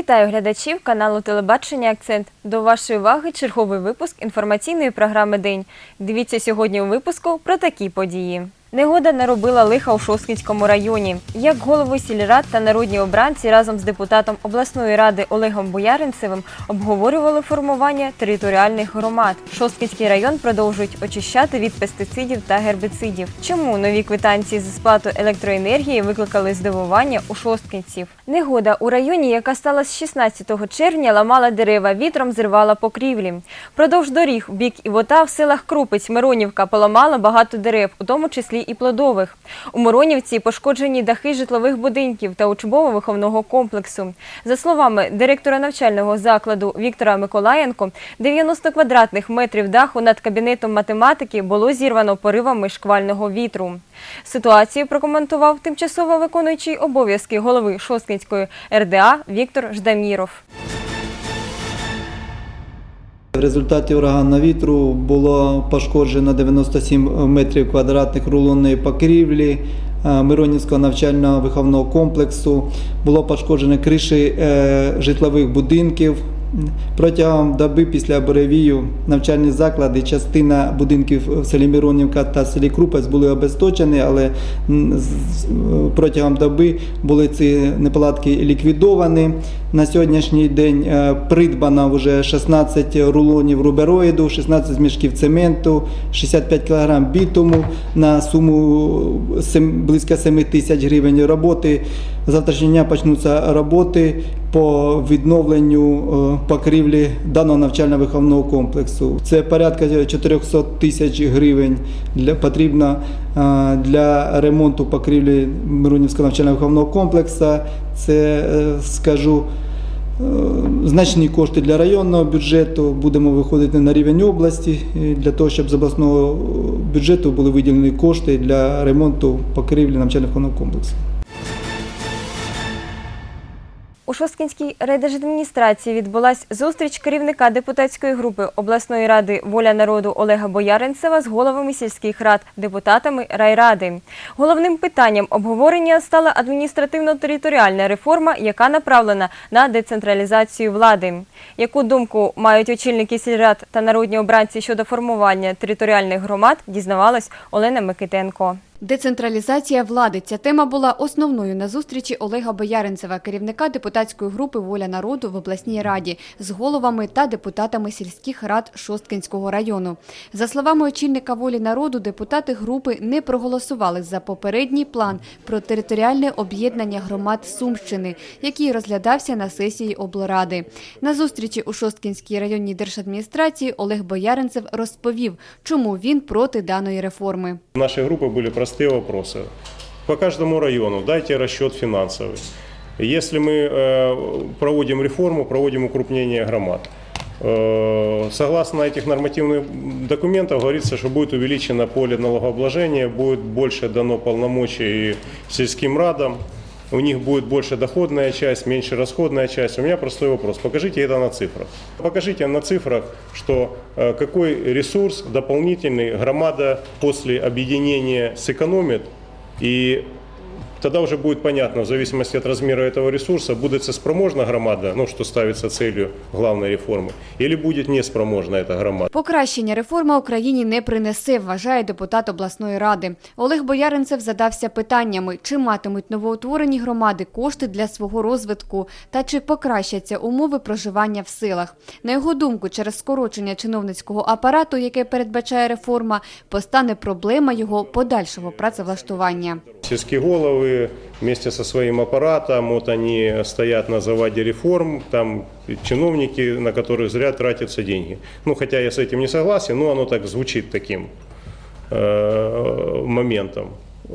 Вітаю глядачів каналу Телебачення Акцент. До вашої уваги черговий випуск інформаційної програми День. Дивіться сьогодні у випуску про такі події. Негода наробила лиха у Шосткінському районі. Як голови сільрад та народні обранці разом з депутатом обласної ради Олегом Бояринцевим обговорювали формування територіальних громад. Шосткінський район продовжують очищати від пестицидів та гербіцидів. Чому нові квитанції за сплату електроенергії викликали здивування у шосткінців? Негода у районі, яка сталася 16 червня, ламала дерева, вітром зривала покрівлі. Продовж доріг бік Івота в селах Крупець, Миронівка поламала багато дерев, у тому числі і плодових. У Миронівці пошкоджені дахи житлових будинків та учбово-виховного комплексу. За словами директора навчального закладу Віктора Миколаєнко, 90 квадратних метрів даху над кабінетом математики було зірвано поривами шквального вітру. Ситуацію прокоментував тимчасово виконуючий обов'язки голови Шосткинської РДА Віктор Ждаміров. В результаті ураганного вітру було пошкоджено 97 метрів квадратних рулонної покрівлі е, Миронівського навчального виховного комплексу. Було пошкоджено криші е, житлових будинків. Протягом доби після буревію навчальні заклади, частина будинків в селі Миронівка та селі Крупець були обесточені, але протягом доби були ці неполадки ліквідовані. На сьогоднішній день е, придбано вже 16 рулонів рубероїду, 16 мішків цементу, 65 кг бітуму на суму близько 7 тисяч гривень роботи. Завтрашнього дня почнуться роботи по відновленню е, покрівлі даного навчально-виховного комплексу. Це порядка 400 тисяч гривень для, потрібно е, для ремонту покрівлі Миронівського навчально-виховного комплексу. Це, е, скажу, значні кошти для районного бюджету. Будемо виходити на рівень області для того, щоб з обласного бюджету були виділені кошти для ремонту покрівлі навчально-виховного комплексу. У Шосткінській райдержадміністрації відбулась зустріч керівника депутатської групи обласної ради Воля народу Олега Бояринцева з головами сільських рад, депутатами райради. Головним питанням обговорення стала адміністративно-територіальна реформа, яка направлена на децентралізацію влади. Яку думку мають очільники сільрад та народні обранці щодо формування територіальних громад, дізнавалась Олена Микитенко. Децентралізація влади. Ця тема була основною на зустрічі Олега Бояринцева, керівника депутатської групи Воля народу в обласній раді з головами та депутатами сільських рад Шосткинського району. За словами очільника волі народу, депутати групи не проголосували за попередній план про територіальне об'єднання громад Сумщини, який розглядався на сесії облради. На зустрічі у Шосткінській районній держадміністрації Олег Бояринцев розповів, чому він проти даної реформи. У нашей группы были простые вопросы. По каждому району дайте расчет финансовый. Если мы э, проводим реформу, проводим укрупнение громад, э, согласно этих нормативных документов говорится, что будет увеличено поле налогообложения, будет больше дано полномочий сельским радам, У них будет больше доходная часть, меньше расходная часть. У меня простой вопрос. Покажите это на цифрах. Покажите на цифрах, что э, какой ресурс дополнительный громада после объединения сэкономит и Тогда уже будет понятно, в зависимости от размера этого ресурса, будет спроможна громада, ну, что ставится целью главной реформы, или будет неспроможна эта громада. Покращення реформа Україні не принесе, вважає депутат обласної ради. Олег Бояринцев задався питаннями, чи матимуть новоутворені громади кошти для свого розвитку та чи покращаться умови проживання в селах. На його думку, через скорочення чиновницького апарату, яке передбачає реформа, постане проблема його подальшого працевлаштування. Сельские головы вместе со своим аппаратом, вот они стоят на заваде реформ, там чиновники, на которых зря тратятся деньги. Ну, хотя я с этим не согласен, но оно так звучит таким э, моментом.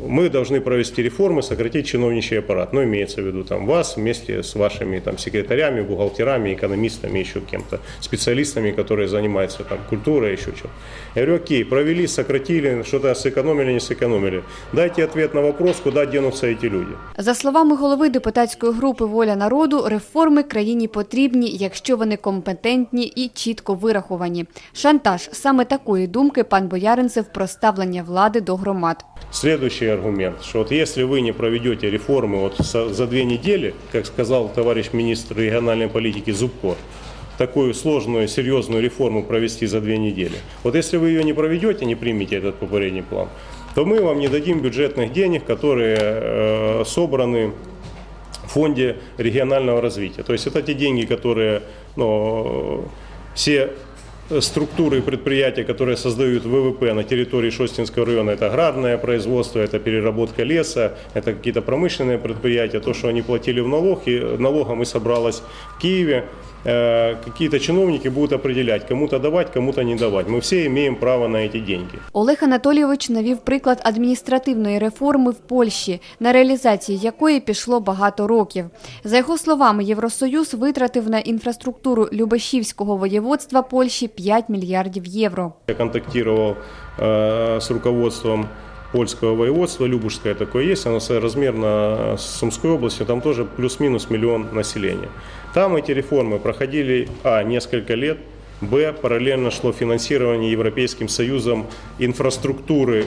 Мы должны провести реформы, сократить чиновничий аппарат. Ну, имеется в виду там вас вместе с вашими там секретарями, бухгалтерами, экономистами, еще кем-то, специалистами, которые занимаются там культурой, еще чем. Я говорю, окей, провели, сократили, что-то сэкономили, не сэкономили. Дайте ответ на вопрос, куда денутся эти люди. За словами голови депутатської групи Воля народу, реформи країні потрібні, якщо вони компетентні і чітко вираховані. Шантаж саме такої думки пан Бояринцев про ставлення влади до громад. Следующий следующий аргумент, что вот если вы не проведете реформы вот за две недели, как сказал товарищ министр региональной политики Зубко, такую сложную, серьезную реформу провести за две недели. Вот если вы ее не проведете, не примете этот попередний план, то мы вам не дадим бюджетных денег, которые э, собраны в фонде регионального развития. То есть это те деньги, которые ну, все структуры и предприятия, которые создают ВВП на территории Шостинского района, это аграрное производство, это переработка леса, это какие-то промышленные предприятия, то, что они платили в налог, и налогом и собралось в Киеве, э, какие-то чиновники будут определять, кому-то давать, кому-то не давать. Мы все имеем право на эти деньги. Олег Анатолійович навів приклад адміністративної реформи в Польщі, на реалізації якої пішло багато років. За його словами, Євросоюз витратив на інфраструктуру Любешівського воєводства Польщі 5 мільярдів євро. Я контактировал э, с руководством польского воеводства, Любушское такое есть, оно соразмерно с Сумской областью, там тоже плюс-минус миллион населения. Там эти реформы проходили, а, несколько лет, б, параллельно шло финансирование Европейским Союзом инфраструктуры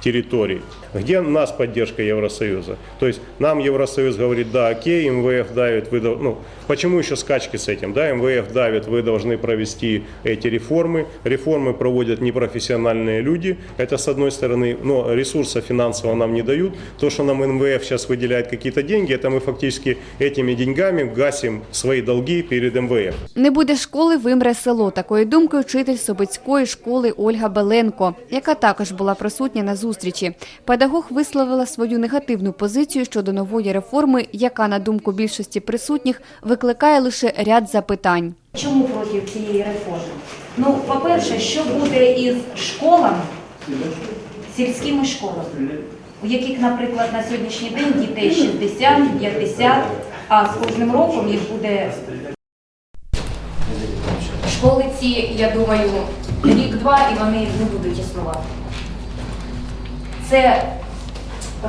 территорий. Где у нас поддержка Евросоюза? То есть нам Евросоюз говорит, да, окей, МВФ давит, вы, дол- ну, почему еще скачки с этим? Да, МВФ давит, вы должны провести эти реформы. Реформы проводят непрофессиональные люди, это с одной стороны, но ресурса финансового нам не дают. То, что нам МВФ сейчас выделяет какие-то деньги, это мы фактически этими деньгами гасим свои долги перед МВФ. Не буде школи, вимре село. Такої думки вчитель Собицької школи Ольга Беленко, яка також була присутня на зустрічі. Педагог висловила свою негативну позицію щодо нової реформи, яка, на думку більшості присутніх, викликає лише ряд запитань. Чому проти цієї реформи? Ну, по-перше, що буде із школами, сільськими школами, у яких, наприклад, на сьогоднішній день дітей 60, 50, а з кожним роком їх буде. Школи ці, я думаю, рік-два і вони не будуть існувати. Це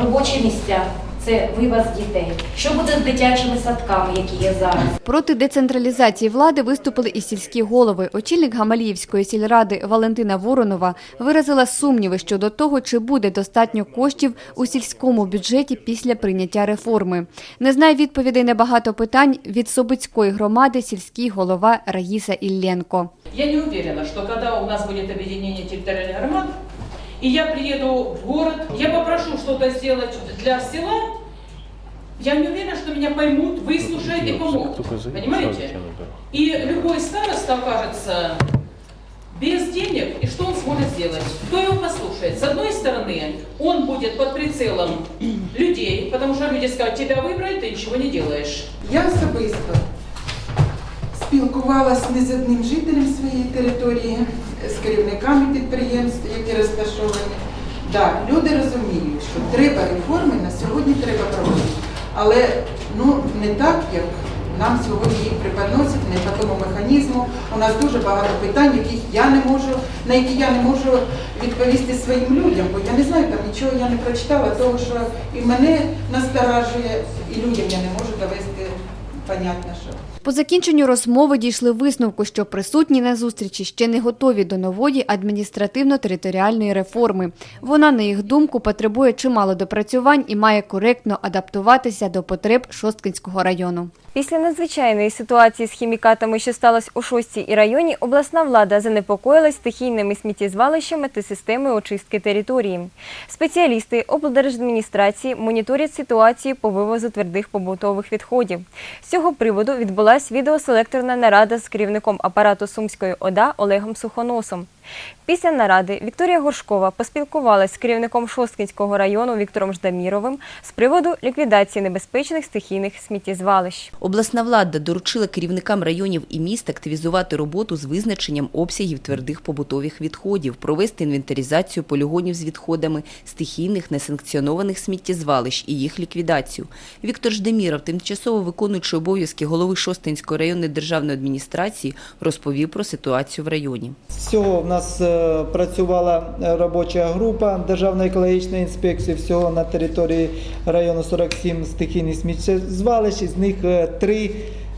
робочі місця, це виваз дітей. Що буде з дитячими садками, які є зараз? Проти децентралізації влади виступили і сільські голови. Очільник Гамаліївської сільради Валентина Воронова виразила сумніви щодо того, чи буде достатньо коштів у сільському бюджеті після прийняття реформи. Не знає відповідей на багато питань від Собицької громади сільський голова Раїса Ілленко. Я не уверена, что когда у нас будет объединение территориальных громад, и я приеду в город, я попрошу что-то сделать для села, я не уверена, что меня поймут, выслушают и помогут. Понимаете? И любой староста окажется без денег, и что он сможет сделать? Кто его послушает? С одной стороны, он будет под прицелом людей, потому что люди скажут, тебя выбрали, ты ничего не делаешь. Я особисто спілкувалася не з одним жителем своєї території, з керівниками підприємств, які розташовані. Да, люди розуміють, що треба реформи на сьогодні треба проводити. Але ну не так, як нам сьогодні їх преподносять, не по тому механізму. У нас дуже багато питань, яких я не можу, на які я не можу відповісти своїм людям, бо я не знаю, там нічого я не прочитала, того що і мене насторажує, і людям я не можу довести понятно, що. По закінченню розмови дійшли висновку, що присутні на зустрічі ще не готові до нової адміністративно-територіальної реформи. Вона, на їх думку, потребує чимало допрацювань і має коректно адаптуватися до потреб Шосткинського району. Після надзвичайної ситуації з хімікатами, що сталося у шостій і районі, обласна влада занепокоїлась стихійними сміттєзвалищами та системою очистки території. Спеціалісти облдержадміністрації моніторять ситуацію по вивозу твердих побутових відходів. З цього приводу відбулась відеоселекторна нарада з керівником апарату Сумської ОДА Олегом Сухоносом. Після наради Вікторія Горшкова поспілкувалась з керівником Шосткинського району Віктором Ждаміровим з приводу ліквідації небезпечних стихійних сміттєзвалищ. Обласна влада доручила керівникам районів і міст активізувати роботу з визначенням обсягів твердих побутових відходів, провести інвентаризацію полігонів з відходами, стихійних несанкціонованих сміттєзвалищ і їх ліквідацію. Віктор Ждеміров, тимчасово виконуючий обов'язки голови Шостинської районної державної адміністрації, розповів про ситуацію в районі. Всього в нас е, працювала робоча група Державної екологічної інспекції. Всього на території району 47 стихійних сміттєзвалищ, з них е, три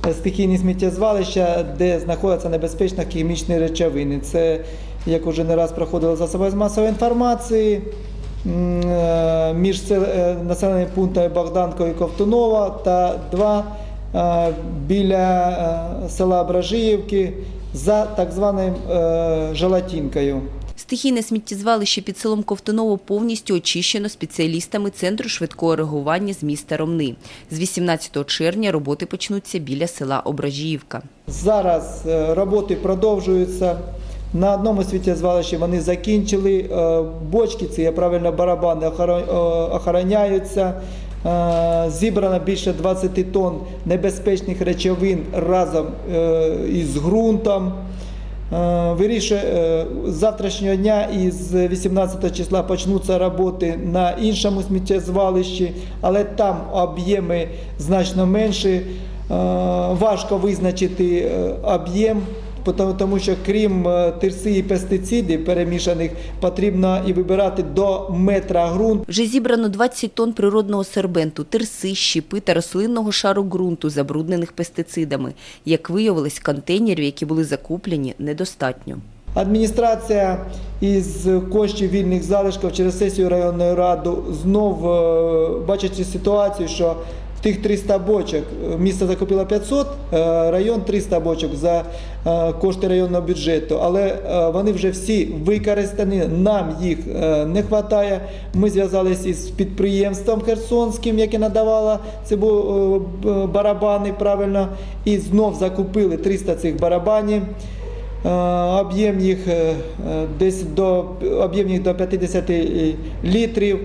е, стихійні сміттєзвалища, де знаходяться небезпечні хімічні речовини. Це, як уже не раз проходило засоби з масової інформації, між сел- населеними пунктами Богданко і Ковтунова та два біля села Бражиївки за так званою е, Желатінкою. Стихійне сміттєзвалище під селом Ковтуново повністю очищено спеціалістами Центру швидкого реагування з міста Ромни. З 18 червня роботи почнуться біля села Ображіївка. Зараз е, роботи продовжуються. На одному світтєзвалищі вони закінчили. Е, Бочки, ці є правильно барабани, охороняються. Е, Зібрано більше 20 тонн небезпечних речовин разом е, із ґрунтом. Е, Вирішує завтрашнього дня і з 18 числа почнуться роботи на іншому сміттєзвалищі, але там об'єми значно менші. Важко визначити об'єм, тому- що крім е, тирси і пестицидів перемішаних, потрібно і вибирати до метра ґрунт. Вже зібрано 20 тонн природного сербенту, тирси, щепи та рослинного шару ґрунту, забруднених пестицидами. Як виявилось, контейнерів, які були закуплені, недостатньо. Адміністрація із коштів вільних залишків через сесію районної ради знов е, бачачи ситуацію, що тих 300 бочок е, місто закупило 500, е, район 300 бочок за е, кошти районного бюджету, але вони вже всі використані. Нам їх не вистачає. Ми зв'язалися із підприємством Херсонським, яке надавало е, б- барабани правильно, і знов закупили 300 цих барабанів. Об'єм їх десь до об'єм їх до 50 літрів.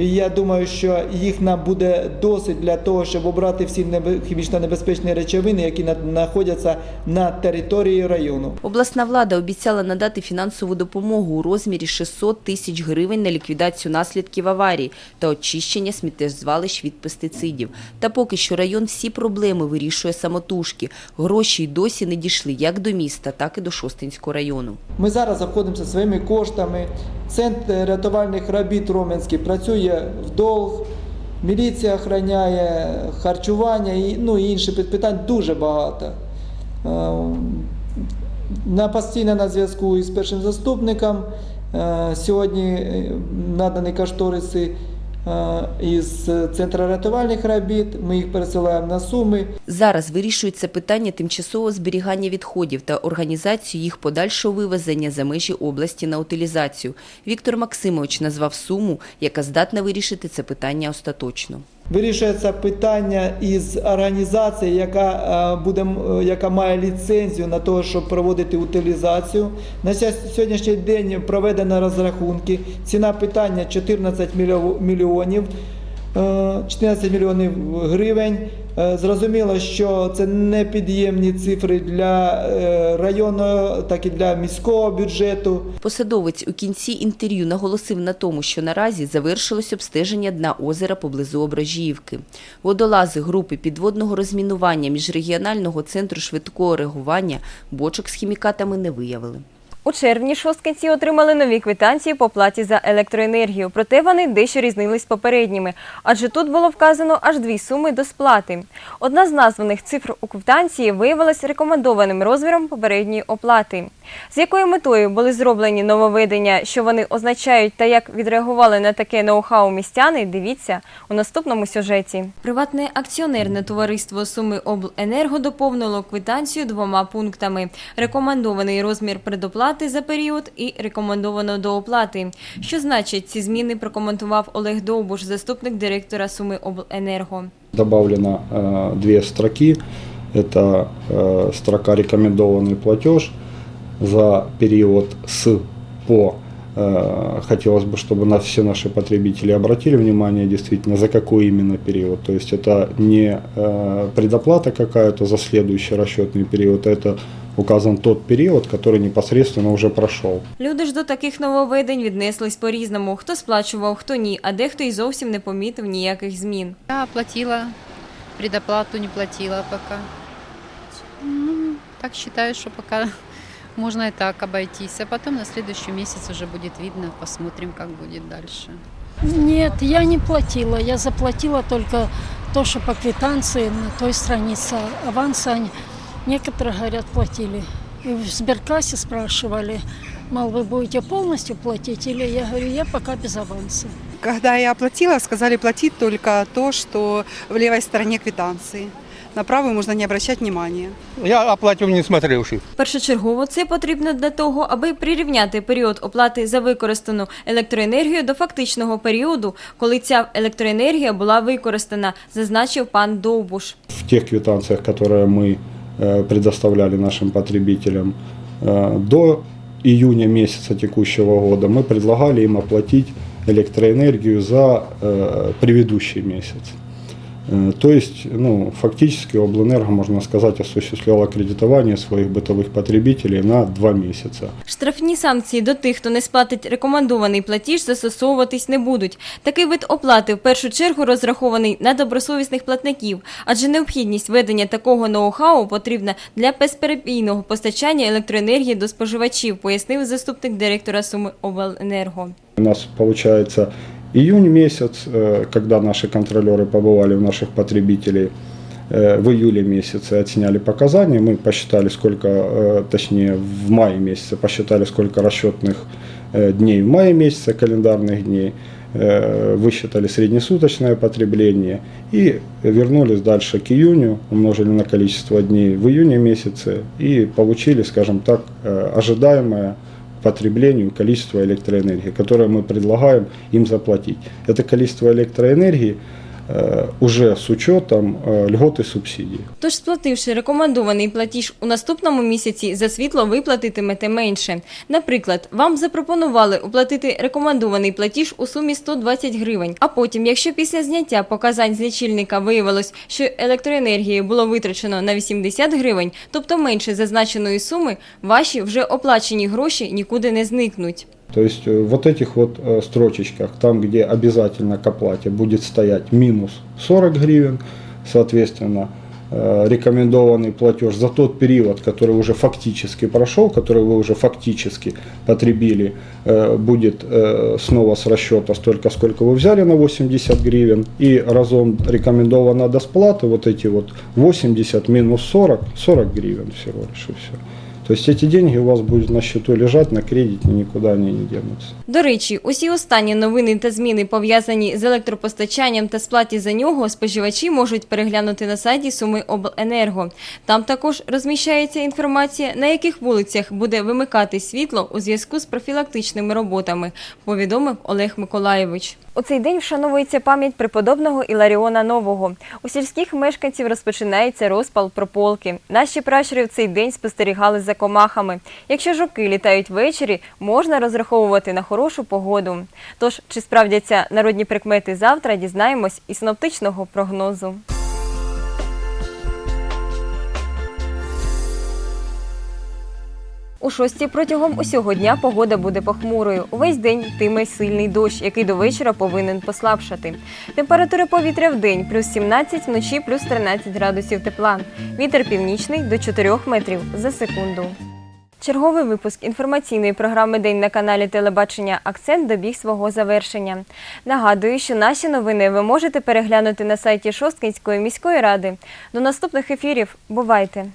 І я думаю, що їх нам буде досить для того, щоб обрати всі хімічно небезпечні речовини, які знаходяться на території району. Обласна влада обіцяла надати фінансову допомогу у розмірі 600 тисяч гривень на ліквідацію наслідків аварії та очищення сміттєзвалищ від пестицидів. Та поки що район всі проблеми вирішує самотужки. Гроші й досі не дійшли як до міста, так і до Шостинського району. Ми зараз знаходимося своїми коштами. Центр рятувальних робіт Роменський працює в долг. Міліція охороняє харчування і ну, і питань дуже багато. Е, На постійно на зв'язку із першим заступником. Е, Сьогодні е, надані кошториси із Центру рятувальних робіт. Ми їх пересилаємо на суми. Зараз вирішується питання тимчасового зберігання відходів та організацію їх подальшого вивезення за межі області на утилізацію. Віктор Максимович назвав суму, яка здатна вирішити це питання остаточно. Вирішується питання із організації, яка е, буде м- яка має ліцензію на те, щоб проводити утилізацію. На сьогоднішній день проведено розрахунки. Ціна питання 14 мільйо- мільйонів. Е, 14 мільйонів гривень. Е, Зрозуміло, що це непід'ємні цифри для е, районного, так і для міського бюджету. Посадовець у кінці інтерв'ю наголосив на тому, що наразі завершилось обстеження дна озера поблизу Ображіївки. Водолази групи підводного розмінування міжрегіонального центру швидкого реагування бочок з хімікатами не виявили. У червні шосткинці отримали нові квитанції по платі за електроенергію, проте вони дещо різнились з попередніми, адже тут було вказано аж дві суми до сплати. Одна з названих цифр у квитанції виявилась рекомендованим розміром попередньої оплати. З якою метою були зроблені нововведення, що вони означають та як відреагували на таке ноу-хау містяни, дивіться у наступному сюжеті. Приватне акціонерне товариство Суми Обленерго доповнило квитанцію двома пунктами: рекомендований розмір предоплати за період і рекомендовано до оплати. Що значить ці зміни, прокоментував Олег Довбуш, заступник директора Суми Обленерго. Добавлено э, две строки. Это э, строка «Рекомендованный платеж» за период с по. Э, хотелось бы, чтобы на все наши потребители обратили внимание действительно, за какой именно период. То есть это не э, предоплата какая-то за следующий расчетный период, а это указан тот период, который непосредственно уже прошел. Люди ж до таких нововведень віднеслись по-різному. Хто сплачував, хто ні, а дехто й зовсім не помітив ніяких змін. Я платила, предоплату не платила пока. Ну, так считаю, что пока можно и так обойтись. А потом на следующий месяц уже будет видно, посмотрим, как будет дальше. Нет, я не платила. Я заплатила только то, что по квитанции на той странице. Аванс они, некоторые, говорят, платили. И в сберкассе спрашивали, Мол, вы будете полностью платить? Или я говорю, я пока без аванса. Когда я оплатила, сказали платить только то, что в левой стороне квитанции. На правую можно не обращать внимания. Я оплатив не смотревши. Першочергово це потрібно для того, аби прирівняти період оплати за використану електроенергію до фактичного періоду, коли ця електроенергія була використана, зазначив пан Довбуш. В тех квитанциях, которые мы э, предоставляли нашим потребителям э, до июня месяца текущего года, мы предлагали им оплатить электроэнергию за э, предыдущий месяц. Э, То есть, ну, фактически Облэнерго, можно сказать, осуществляла кредитование своих бытовых потребителей на два месяца. Штрафні санкції до тих, хто не сплатить рекомендований платіж, застосовуватись не будуть. Такий вид оплати в першу чергу розрахований на добросовісних платників, адже необхідність ведення такого ноу-хау потрібна для безперебійного постачання електроенергії до споживачів, пояснив заступник директора Суми Обленерго. У нас получается июнь месяц, э, когда наши контролеры побывали у наших потребителей, э, в июле месяце отсняли показания, мы посчитали сколько, э, точнее в мае месяце посчитали сколько расчетных дней в мае месяце, календарных дней, высчитали среднесуточное потребление и вернулись дальше к июню, умножили на количество дней в июне месяце и получили, скажем так, ожидаемое потреблению количество электроэнергии, которое мы предлагаем им заплатить. Это количество электроэнергии э, уже с учетом э, льгот и субсидий. Тож, сплативши рекомендований платіж у наступному місяці, за світло ви платитимете менше. Наприклад, вам запропонували оплатити рекомендований платіж у сумі 120 гривень. А потім, якщо після зняття показань з лічильника виявилось, що електроенергії було витрачено на 80 гривень, тобто менше зазначеної суми, ваші вже оплачені гроші нікуди не зникнуть. То есть э, вот этих вот э, строчечках, там где обязательно к оплате будет стоять минус 40 гривен, соответственно, э, рекомендованный платеж за тот период, который уже фактически прошел, который вы уже фактически потребили, будет снова с расчета столько, сколько вы взяли на 80 гривен, и разом рекомендована до сплаты вот эти вот 80 минус 40, 40 гривен всего лишь и все. То есть эти деньги у вас будут на счету лежать, на кредите, никуда они не денутся. До речі, усі останні новини та зміни, пов'язані з електропостачанням та сплаті за нього, споживачі можуть переглянути на сайті Суми Обленерго. Там також розміщається інформація, на яких вулицях буде вимикати світло у зв'язку з профілактичними роботами, повідомив Олег Миколаєвич. У цей день вшановується пам'ять преподобного Іларіона Нового. У сільських мешканців розпочинається розпал прополки. Наші пращури в цей день спостерігали за комахами. Якщо жуки літають ввечері, можна розраховувати на хорошу погоду. Тож, чи справдяться народні прикмети завтра, дізнаємось із синоптичного прогнозу. У шості протягом усього дня погода буде похмурою. Увесь день йтиме сильний дощ, який до вечора повинен послабшати. Температура повітря в день плюс 17, вночі плюс 13 градусів тепла. Вітер північний до 4 метрів за секунду. Черговий випуск інформаційної програми День на каналі Телебачення Акцент добіг свого завершення. Нагадую, що наші новини ви можете переглянути на сайті Шосткинської міської ради. До наступних ефірів. Бувайте!